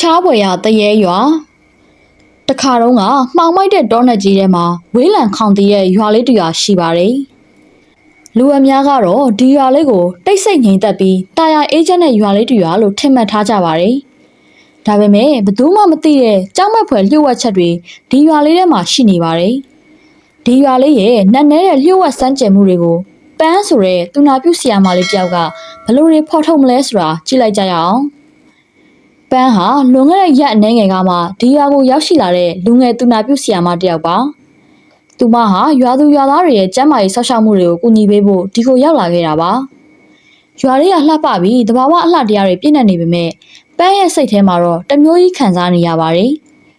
ချားပွေရတရေရွာတခါတော့ကမှောင်မိုက်တဲ့တောနယ်ကြီးထဲမှာဝေးလံခေါင်တည်ရဲ့ရွာလေးတူရွာရှိပါတယ်လူအများကတော့ဒီရွာလေးကိုတိတ်ဆိတ်ငြိမ်သက်ပြီးတာယာအေဂျင့်တဲ့ရွာလေးတူရွာလို့ထင်မှတ်ထားကြပါတယ်ဒါပေမဲ့ဘယ်သူမှမသိတဲ့ကြောက်မက်ဖွယ်လျှို့ဝှက်ချက်တွေဒီရွာလေးထဲမှာရှိနေပါတယ်ဒီရွာလေးရဲ့နတ်နဲတဲ့လျှို့ဝှက်စမ်းကြယ်မှုတွေကိုပန်းဆိုတဲ့သူနာပြုဆရာမလေးတယောက်ကဘယ်လို့တွေဖော်ထုတ်မလဲဆိုတာကြည့်လိုက်ကြရအောင် ပန်းဟာလွန်ခဲ့တဲ့ရက်အနည်းငယ်ကမှဒီရွာကိုရောက်ရှိလာတဲ့လူငယ်သူနာပြုဆရာမတစ်ယောက်ပါ။သူမဟာရွာသူရွာသားတွေရဲ့ကျန်းမာရေးဆောက်ရှောက်မှုတွေကိုကူညီပေးဖို့ဒီကိုရောက်လာခဲ့တာပါ။ရွာလေးကလှပပြီးတဘာဝအလှတရားတွေပြည့်နေနေပေမဲ့ပန်းရဲ့စိတ်ထဲမှာတော့တမျိုးကြီးခံစားနေရပါတယ်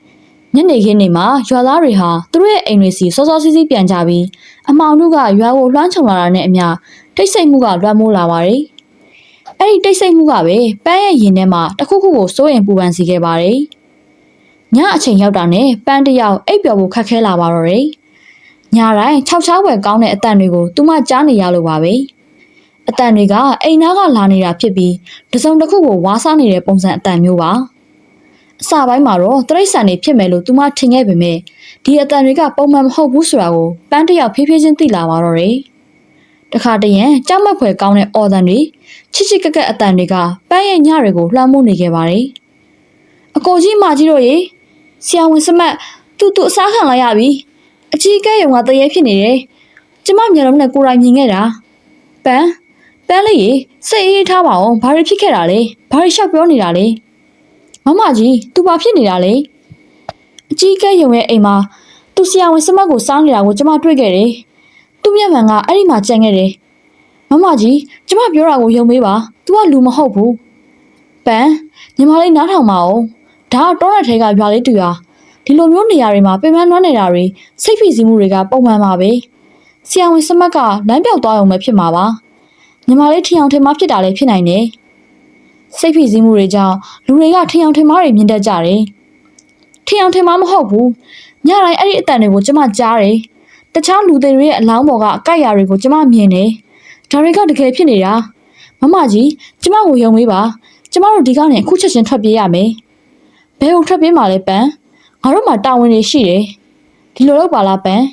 ။ညနေခင်းနေမှာရွာသားတွေဟာသူတို့ရဲ့အိမ်တွေစီစောစောစီးစီးပြန်ကြပြီးအမောင်တို့ကရွာကိုလွှမ်းခြုံလာတာနဲ့အမျှတိတ်ဆိတ်မှုကလွှမ်းမိုးလာပါတယ်။ အဲ့ဒီတိတ်ဆိတ်မှုကပဲပန်းရဲ့ရင်ထဲမှာတစ်ခုခုကိုစိုးရင်ပူပန်စေခဲ့ပါတယ်။ညအချိန်ရောက်တာနဲ့ပန်းတစ်ယောက်အိပ်ပျော်ဖို့ခက်ခဲလာပါတော့တယ်။ညတိုင်းခြောက်ချားဝယ်ကောင်းတဲ့အတန်တွေကိုသူမကြားနေရလို့ပါပဲ။အတန်တွေကအိမ်သားကလာနေတာဖြစ်ပြီးတစုံတစ်ခုကိုဝါးစားနေတဲ့ပုံစံအတန်မျိုးပါ။အစပိုင်းမှာတော့တရိတ်ဆန်နေဖြစ်မယ်လို့သူမထင်ခဲ့ပေမဲ့ဒီအတန်တွေကပုံမှန်မဟုတ်ဘူးဆိုတာကိုပန်းတစ်ယောက်ဖြည်းဖြည်းချင်းသိလာပါတော့တယ်။ တခါတရံကြောက်မက်ဖွယ်ကောင်းတဲ့အော်တန်တွေချစ်ချစ်ကက်ကက်အတန်တွေကပန်းရဲ့ညတွေကိုလှမ်းမိုးနေခဲ့ပါတယ်။အကိုကြီးမကြီးတို့ရေဆရာဝန်စမတ်တူတူအစားခံလိုက်ရပြီ။အကြီးကဲရုံကတရေဖြစ်နေတယ်။ကျမမျက်လုံးနဲ့ကိုယ်တိုင်မြင်ခဲ့တာ။ပန်းပန်းလေးရေစိတ်အေးထားပါအောင်ဘာတွေဖြစ်ခဲ့တာလဲ။ဘာတွေရှောက်ပြောနေတာလဲ။မမကြီးသူဘာဖြစ်နေတာလဲ။အကြီးကဲရုံရဲ့အိမ်မှာသူဆရာဝန်စမတ်ကိုစောင်းနေတာကိုကျမတွေ့ခဲ့တယ်။သူ့ မျက်မှန်ကအဲ့ဒီမှာကြံခဲ့တယ်။မမကြီးကျမပြောတာကိုယုံမေးပါ तू ကလူမဟုတ်ဘူးပန်းညီမလေးနားထောင်ပါဦးဒါကတောရက်ထဲကရွာလေးတူရွာဒီလိုမျိုးနေရာတွေမှာပင်ပန်းနွမ်းနေတာတွေစိတ်ဖိစီးမှုတွေကပုံမှန်ပါပဲဆရာဝန်စမတ်ကလမ်းပြောက်သွားအောင်ပဲဖြစ်မှာပါညီမလေးထင်အောင်ထင်မှားဖြစ်တာလည်းဖြစ်နိုင်တယ်စိတ်ဖိစီးမှုတွေကြောင့်လူတွေကထင်အောင်ထင်မှားတွေမြင်တတ်ကြတယ်ထင်အောင်ထင်မှားမဟုတ်ဘူးညတိုင်းအဲ့ဒီအတန်တွေကိုကျမကြားတယ် တခြားလူတွေရဲ့အလောင်းပေါ်ကအကိုက်အရာတွေကိုကျမမြင်တယ်ဒါတွေကတကယ်ဖြစ်နေတာမမကြီးကျမကိုယုံမေးပါကျမတို့ဒီကနေအခုချက်ချင်းထွက်ပြေးရမယ်ဘယ်ကိုထွက်ပြေးမှာလဲပန်းငါတို့မှာတာဝန်တွေရှိတယ်ဒီလိုတော့ပါလားပန်း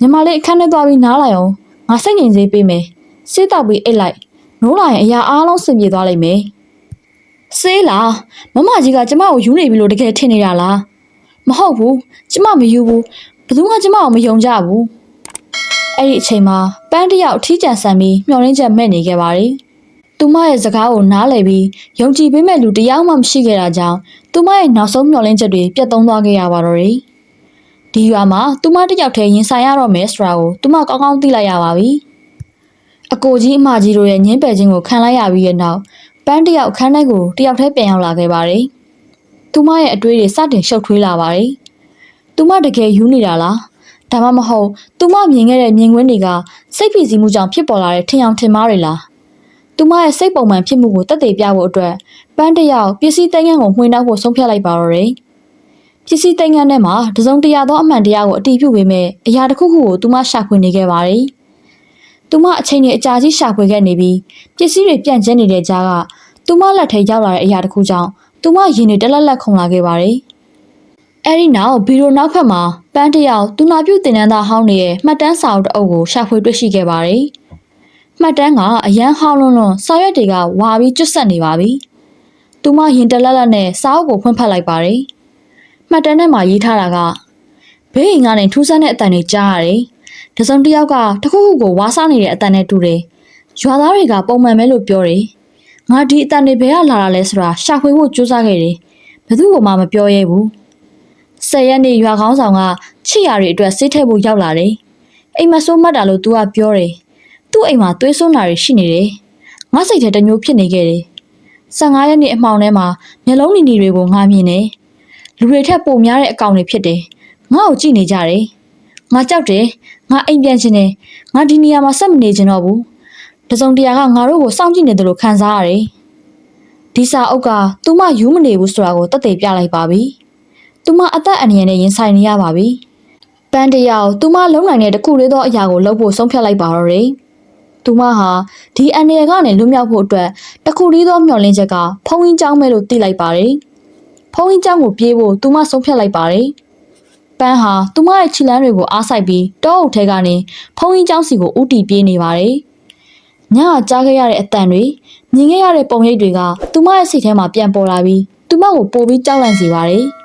ညီမလေးအခန်းထဲသွားပြီးနားလိုက်အောင်ငါစိတ်ငြိမ်စေးပေးမယ်စေးတောက်ပြီးအိတ်လိုက်နိုးလာရင်အရာအားလုံးဆင်ပြေသွားလိမ့်မယ်စေးလားမမကြီးကကျမကိုယူနေပြီလို့တကယ်ထင်နေတာလားမဟုတ်ဘူးကျမမယူဘူးဘယ်သူမှကျမကိုမယုံကြဘူး အဲ့ဒီအချိန်မှာပန်းတစ်ယောက်အထီးကျန်ဆန်ပြီးမျောလင်းချက်မဲ့နေခဲ့ပါတယ်။သူမရဲ့စကားကိုနားလည်ပြီးယုံကြည်ပေးမဲ့လူတစ်ယောက်မှမရှိခဲ့တာကြောင့်သူမရဲ့နောက်ဆုံးမျောလင်းချက်တွေပြတ်သုံးသွားခဲ့ရပါတော့တယ်။ဒီရွာမှာသူမတစ်ယောက်တည်းရင်ဆိုင်ရတော့မယ်ဆိုတာကိုသူမကောင်းကောင်းသိလိုက်ရပါပြီ။အကိုကြီးအမကြီးတို့ရဲ့ညှင်းပယ်ခြင်းကိုခံလိုက်ရပြီးတဲ့နောက်ပန်းတစ်ယောက်ခန်းထဲကိုတစ်ယောက်တည်းပြန်ရောက်လာခဲ့ပါတယ်။သူမရဲ့အတွေးတွေစတင်ရှုပ်ထွေးလာပါတယ်။သူမတကယ်ယူနေတာလား။ ဒါမှမဟုတ်သူမမြင်ခဲ့တဲ့မြင်ကွင်းတွေကစိတ်ဖိစီးမှုကြောင့်ဖြစ်ပေါ်လာတဲ့ထင်အောင်ထင်မှားတွေလားသူမရဲ့စိတ်ပုံမှန်ဖြစ်မှုကိုတက်သေးပြဖို့အတွက်ပန်းတစ်ယောက်ပစ္စည်းသိမ်းငန်းကိုမှွေနှောက်ဖို့ဆုံးဖြတ်လိုက်ပါတော့တယ်ပစ္စည်းသိမ်းငန်းထဲမှာတစုံတရာသောအမှန်တရားကိုအတည်ပြုပေးမဲ့အရာတစ်ခုခုကိုသူမရှာဖွေနေခဲ့ပါတယ်သူမအချိန်ကြီးအကြာကြီးရှာဖွေခဲ့နေပြီးပစ္စည်းတွေပြန့်ကျဲနေတဲ့ကြားကသူမလက်ထဲရောက်လာတဲ့အရာတစ်ခုကြောင့်သူမရင်တွေတက်လက်လက်ခုန်လာခဲ့ပါတယ် အဲ့ဒီနောက်ဘီရိုနောက်ဖက်မှာပန်းတစ်ယောက်သူနာပြုတင်နန်းသားဟောင်းနေရဲ့မှတ်တမ်းစာအုပ်တစ်အုပ်ကိုရှာဖွေတွေ့ရှိခဲ့ပါတယ်။မှတ်တမ်းကအရန်ဟောင်းလွန်းလွန်းစာရွက်တွေကဝါပြီးကျွတ်ဆက်နေပါပြီ။သူမရင်တလက်လက်နဲ့စာအုပ်ကိုဖွင့်ဖတ်လိုက်ပါတယ်။မှတ်တမ်းထဲမှာရေးထားတာကဘေးအိမ်ကနေထူးဆန်းတဲ့အတန်တွေကြားရတယ်။တစုံတစ်ယောက်ကတစ်ခုခုကိုဝါစားနေတဲ့အတန်နဲ့တူတယ်။ရွာသားတွေကပုံမှန်ပဲလို့ပြောတယ်။ငါဒီအတန်တွေဘယ်ကလာတာလဲဆိုတာရှာဖွေဖို့ကြိုးစားခဲ့တယ်။ဘယ်သူမှမပြောရဲဘူး။ ဆယ်ရက်နေ့ရွာကောင်းဆောင်ကချစ်ရာတွေအတွက်ဆေးထည့်ဖို့ရောက်လာတယ်။အိမ်မဆိုးမှတ်တာလို့ तू ကပြောတယ်။သူ့အိမ်မှာသွေးစွန်းတာတွေရှိနေတယ်။ငါစိတ်ထဲတစ်မျိုးဖြစ်နေခဲ့တယ်။15ရက်နေ့အမှောင်ထဲမှာမျက်လုံးနီနီတွေကိုငါမြင်တယ်။လူတွေထက်ပိုများတဲ့အကောင်တွေဖြစ်တယ်။ငါ့ကိုကြည့်နေကြတယ်။ငါကြောက်တယ်။ငါအိမ်ပြန်ချင်တယ်။ငါဒီနေရာမှာဆက်မနေချင်တော့ဘူး။တစုံတရာကငါတို့ကိုစောင့်ကြည့်နေတယ်လို့ခံစားရတယ်။ဒီစာအုပ်ကသူမယူမနေဘူးဆိုတာကိုတတ်သိပြလိုက်ပါပြီ။ သူမအသက်အန္တရာယ်နဲ့ရင်ဆိုင်နေရပါပြီ။ပန်းတယောက်သူမလုံးနိုင်တဲ့တခုလေးသောအရာကိုလုပ်ဖို့ဆုံးဖြတ်လိုက်ပါတော့တယ်။သူမဟာဒီအန္တရာယ်ကနေလွတ်မြောက်ဖို့အတွက်တခုလေးသောမျှော်လင့်ချက်ကဖုန်ကြီးကျောင်းပဲလို့သိလိုက်ပါတယ်။ဖုန်ကြီးကျောင်းကိုပြေးဖို့သူမဆုံးဖြတ်လိုက်ပါတယ်။ပန်းဟာသူမရဲ့ခြေလမ်းတွေကိုအားစိုက်ပြီးတောအုပ်ထဲကနေဖုန်ကြီးကျောင်းစီကိုဥတီပြေးနေပါတယ်။ညကကြားခဲ့ရတဲ့အတန်တွေမြင်ခဲ့ရတဲ့ပုံရိပ်တွေကသူမရဲ့စိတ်ထဲမှာပြန်ပေါ်လာပြီးသူမကိုပို့ပြီးကြောက်လန့်စေပါတယ်။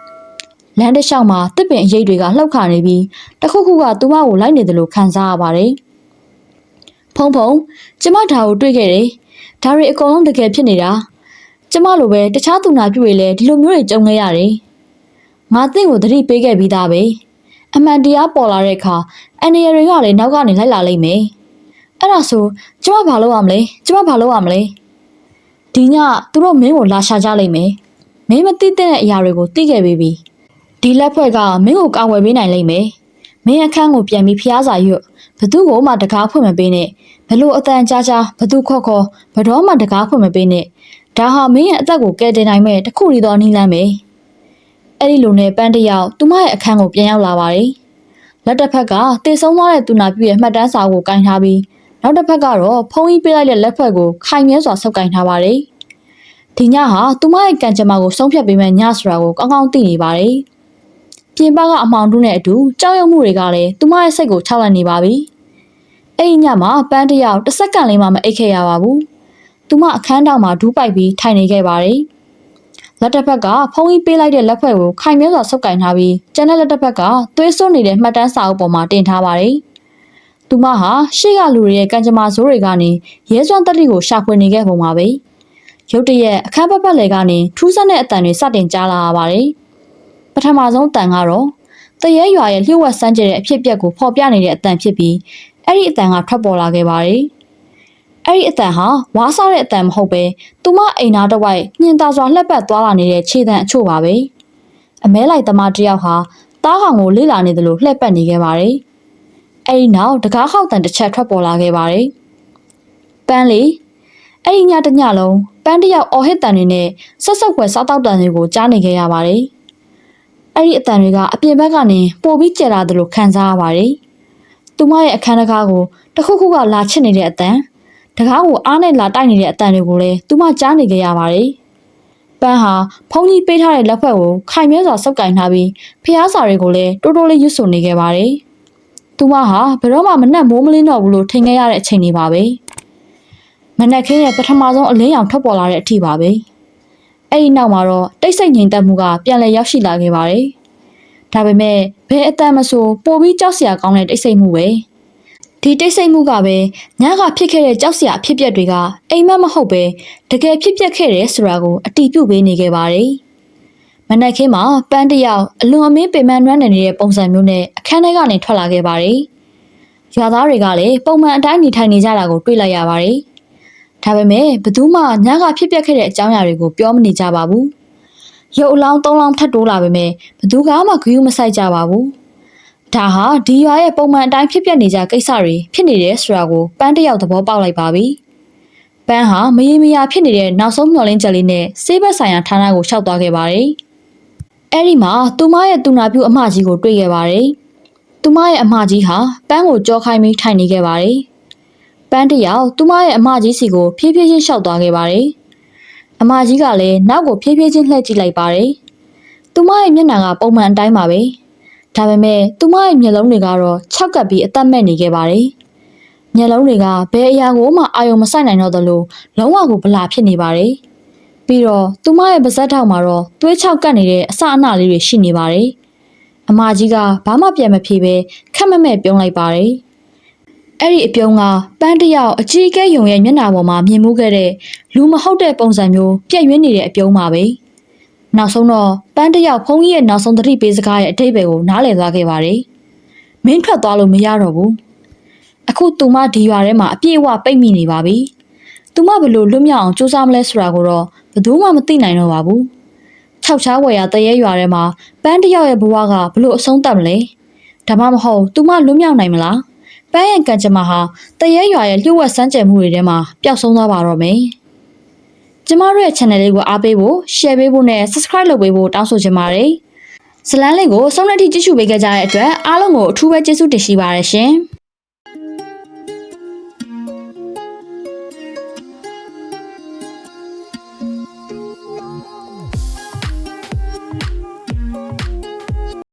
လမ်းတစ်လျှောက်မှာတစ်ပင်အရိပ်တွေကလှုပ်ခါနေပြီးတစ်ခုခုကသူမကိုလိုက်နေတယ်လို့ခံစားရပါတယ်။ဖုံဖုံကျမဒါကိုတွေ့ခဲ့တယ်။ဒါတွေအကုန်လုံးတကယ်ဖြစ်နေတာ။ကျမလိုပဲတခြားသူနာပြုတွေလည်းဒီလိုမျိုးတွေကြုံခဲ့ရတယ်။ငါတင့်ကိုသတိပေးခဲ့ပြီးသားပဲ။အမှန်တရားပေါ်လာတဲ့အခါအန်ဒီရတွေကလည်းနောက်ကနေလိုက်လာလိမ့်မယ်။အဲ့ဒါဆိုကျမဘာလုပ်ရမလဲ။ကျမဘာလုပ်ရမလဲ။ဒီညသူတို့မင်းကိုလာရှာကြလိမ့်မယ်။မင်းမသိတဲ့အရာတွေကိုသိခဲ့ပြီးပြီ။ ဒီလက်ဖွဲ့ကမင်းကိုကာဝယ်ပေးနိုင်လိမ့်မယ်။မင်းအခန်းကိုပြန်ပြီးဖျားစာရွတ်ဘသူ့ကိုမှတကားဖွင့်မပေးနဲ့ဘလို့အတန်ကြားကြားဘသူခေါ်ခေါ်ဘတော်မှတကားဖွင့်မပေးနဲ့ဒါဟာမင်းရဲ့အသက်ကိုကယ်တင်နိုင်မဲ့တစ်ခုတည်းသောနည်းလမ်းပဲအဲ့ဒီလိုနဲ့ပန်းတယောက်သူမရဲ့အခန်းကိုပြန်ရောက်လာပါတယ်လက်တစ်ဖက်ကတေဆုံးသွားတဲ့သူနာပြည့်ရဲ့မှတ်တမ်းစာကိုကင်ထားပြီးနောက်တစ်ဖက်ကတော့ဖုန်းကြီးပေးလိုက်တဲ့လက်ဖွဲ့ကိုခိုင်မြဲစွာဆုပ်ကင်ထားပါတယ်ဒီညဟာသူမရဲ့ကံကြမ္မာကိုဆုံးဖြတ်ပေးမဲ့ညဆိုတာကိုကောင်းကောင်းသိနေပါတယ် ပြင်ပကအမှောင်တုနဲ့အတူကြောက်ရွံ့မှုတွေကလည်းသူမရဲ့စိတ်ကိုခြောက်လန့်နေပါပြီ။အဲ့ဒီညမှာပန်းတယောက်တစ်စက္ကန့်လေးမှမအိပ်ခဲ့ရပါဘူး။သူမအခန်းတောင်မှာဒူးပိုက်ပြီးထိုင်နေခဲ့ပါတယ်။လက်တစ်ဖက်ကဖုံးကြီးပေးလိုက်တဲ့လက်ဖွဲ့ကိုခိုင်မြဲစွာဆုပ်ကင်ထားပြီးကျန်တဲ့လက်တစ်ဖက်ကသွေးစွန်းနေတဲ့မှတ်တမ်းစာအုပ်ပေါ်မှာတင်ထားပါတယ်။သူမဟာရှေ့ကလူတွေရဲ့ကံကြမ္မာဆိုးတွေကနေရဲစွမ်းတက်တိကိုရှာဖွေနေခဲ့ပုံပါပဲ။ရုတ်တရက်အခန်းပတ်ပတ်လည်ကနေထူးဆန်းတဲ့အတန်တွေစတင်ကြားလာရပါတယ်။ ပထမဆုံးအတန်ကတော့တရဲရွာရဲ့လျှို့ဝှက်စမ်းကြတဲ့အဖြစ်အပျက်ကိုဖော်ပြနေတဲ့အတန်ဖြစ်ပြီးအဲ့ဒီအတန်ကထွက်ပေါ်လာခဲ့ပါတယ်။အဲ့ဒီအတန်ဟာဝါးစားတဲ့အတန်မဟုတ်ပဲသူမအိမ်သားတစ်ဝိုက်ညင်သာစွာလှက်ပတ်သွားလာနေတဲ့ခြေတံအချို့ပါပဲ။အမဲလိုက်သမားတစ်ယောက်ဟာတားကောင်ကိုလိလာနေတယ်လို့လှက်ပတ်နေခဲ့ပါတယ်။အဲ့ဒီနောက်တကားခေါက်တန်တစ်ချက်ထွက်ပေါ်လာခဲ့ပါတယ်။ပန်းလေးအဲ့ဒီညတစ်ညလုံးပန်းတစ်ယောက်အော်ဟစ်တန်တွေနဲ့ဆက်ဆက်ွယ်စားတောက်တန်တွေကိုကြားနေခဲ့ရပါတယ်။ အဲ့ဒီအတန်တွေကအပြင်ဘက်ကနေပိုပြီးကျလာတယ်လို့ခံစားရပါတယ်။သူမရဲ့အခန်းတကားကိုတခုခုကလာချစ်နေတဲ့အတန်တကားကိုအားနဲ့လာတိုက်နေတဲ့အတန်တွေကိုလည်းသူမကြားနေခဲ့ရပါတယ်။ပန်းဟာဖုန်းကြီးပေးထားတဲ့လက်ဖက်ကိုခိုင်မြဲစွာစုပ်ကင်ထားပြီးဖျားစာတွေကိုလည်းတိုးတိုးလေးရွတ်ဆိုနေခဲ့ပါတယ်။သူမဟာဘယ်တော့မှမနှက်မိုးမလင်းတော့ဘူးလို့ထင်ခဲ့ရတဲ့အချိန်တွေပါပဲ။မနက်ခင်းရဲ့ပထမဆုံးအလင်းရောင်ထွက်ပေါ်လာတဲ့အထိပါပဲ။ အဲ့ဒီနောက်မှာတော့တိတ်ဆိတ်ငြိမ်သက်မှုကပြန်လည်ရောက်ရှိလာခဲ့ပါတယ်။ဒါပေမဲ့ဘယ်အတန်မဆိုပိုပြီးကြောက်စရာကောင်းတဲ့တိတ်ဆိတ်မှုပဲ။ဒီတိတ်ဆိတ်မှုကပဲညကဖြစ်ခဲ့တဲ့ကြောက်စရာအဖြစ်အပျက်တွေကအိမ်မက်မဟုတ်ပဲတကယ်ဖြစ်ပျက်ခဲ့တယ်ဆိုတာကိုအတိပြုပေးနေခဲ့ပါတယ်။မနက်ခင်းမှာပန်းတယောက်အလွန်အမင်းပင်ပန်းနွမ်းနေတဲ့ပုံစံမျိုးနဲ့အခန်းထဲကနေထွက်လာခဲ့ပါတယ်။ရွာသားတွေကလည်းပုံမှန်အတိုင်းနေထိုင်နေကြတာကိုတွေ့လိုက်ရပါတယ်။ ဒါပေမဲ့ဘသူမှညကဖြစ်ပျက်ခဲ့တဲ့အကြောင်းအရာတွေကိုပြောမနေကြပါဘူး။ရုပ်အလောင်းသုံးလောင်းထပ်တိုးလာပေမဲ့ဘသူကမှဂရုမစိုက်ကြပါဘူး။ဒါဟာဒီရွာရဲ့ပုံမှန်အတိုင်းဖြစ်ပျက်နေကြကိစ္စတွေဖြစ်နေတယ်ဆိုတာကိုပန်းတယောက်သဘောပေါက်လိုက်ပါပြီ။ပန်းဟာမရေမရာဖြစ်နေတဲ့နောက်ဆုံးမျှော်လင့်ချက်လေးနဲ့စေးဘက်ဆိုင်ရာဌာနကိုရှောက်သွားခဲ့ပါတယ်။အဲ့ဒီမှာသူမရဲ့တူနာပြူအမကြီးကိုတွေ့ခဲ့ပါတယ်။သူမရဲ့အမကြီးဟာပန်းကိုကြောခိုင်းပြီးထိုင်နေခဲ့ပါတယ်။ ပန်းတယောက်သူမရဲ့အမကြီးစီကိုဖြည်းဖြည်းချင်းရှောက်သွားခဲ့ပါတယ်။အမကြီးကလည်းနောက်ကိုဖြည်းဖြည်းချင်းလှည့်ကြည့်လိုက်ပါတယ်။သူမရဲ့မျက်နှာကပုံမှန်အတိုင်းပါပဲ။ဒါပေမဲ့သူမရဲ့မျက်လုံးတွေကတော့ခြောက်ကပ်ပြီးအသက်မဲ့နေခဲ့ပါတယ်။မျက်လုံးတွေကဘယ်အရာကိုမှအာရုံမစိုက်နိုင်တော့သလိုလုံးဝကိုဗလာဖြစ်နေပါတယ်။ပြီးတော့သူမရဲ့ပါးစပ်ထောက်မှာတော့သွေးချောက်ကပ်နေတဲ့အစအနလေးတွေရှိနေပါတယ်။အမကြီးကဘာမှပြန်မဖြေပဲခက်မမဲ့ပြုံးလိုက်ပါတယ်။ အဲ့ဒီအပြုံးကပန်းတယောက်အကြီးအကဲယုံရဲ့မျက်နှာပေါ်မှာမြင်မှုခဲ့တဲ့လူမဟုတ်တဲ့ပုံစံမျိုးပြက်ယွင်းနေတဲ့အပြုံးပါပဲ။နောက်ဆုံးတော့ပန်းတယောက်ဖုန်းကြီးရဲ့နောက်ဆုံးသတိပေးစကားရဲ့အတိတ်ပဲကိုနားလည်သွားခဲ့ပါတယ်။မင်းထွက်သွားလို့မရတော့ဘူး။အခုသူမဒီရွာထဲမှာအပြည့်အဝပိတ်မိနေပါပြီ။သူမဘလို့လွတ်မြောက်အောင်စူးစမ်းမလဲဆိုတာကိုတော့ဘယ်သူမှမသိနိုင်တော့ပါဘူး။၆ချားဝယ်ရတရဲရွာထဲမှာပန်းတယောက်ရဲ့ဘဝကဘလို့အဆုံးသတ်မလဲ။ဒါမှမဟုတ်သူမလွတ်မြောက်နိုင်မလား။ ပန်းရဲ့ကံကြမ္မာဟာတရဲရွာရဲ့လျှို့ဝှက်စမ်းကြယ်မှုတွေထဲမှာပျောက်ဆုံးသွားပါတော့မယ်။ကျမတို့ရဲ့ channel လေးကိုအားပေးဖို့ share ပေးဖို့နဲ့ subscribe လုပ်ပေးဖို့တောင်းဆိုချင်ပါတယ်။ဇလန်းလေးကိုဆုံးဖြတ်ကြည့်ရှုပေးကြတဲ့အတွက်အားလုံးကိုအထူးပဲကျေးဇူးတင်ရှိပါတယ်ရှင်။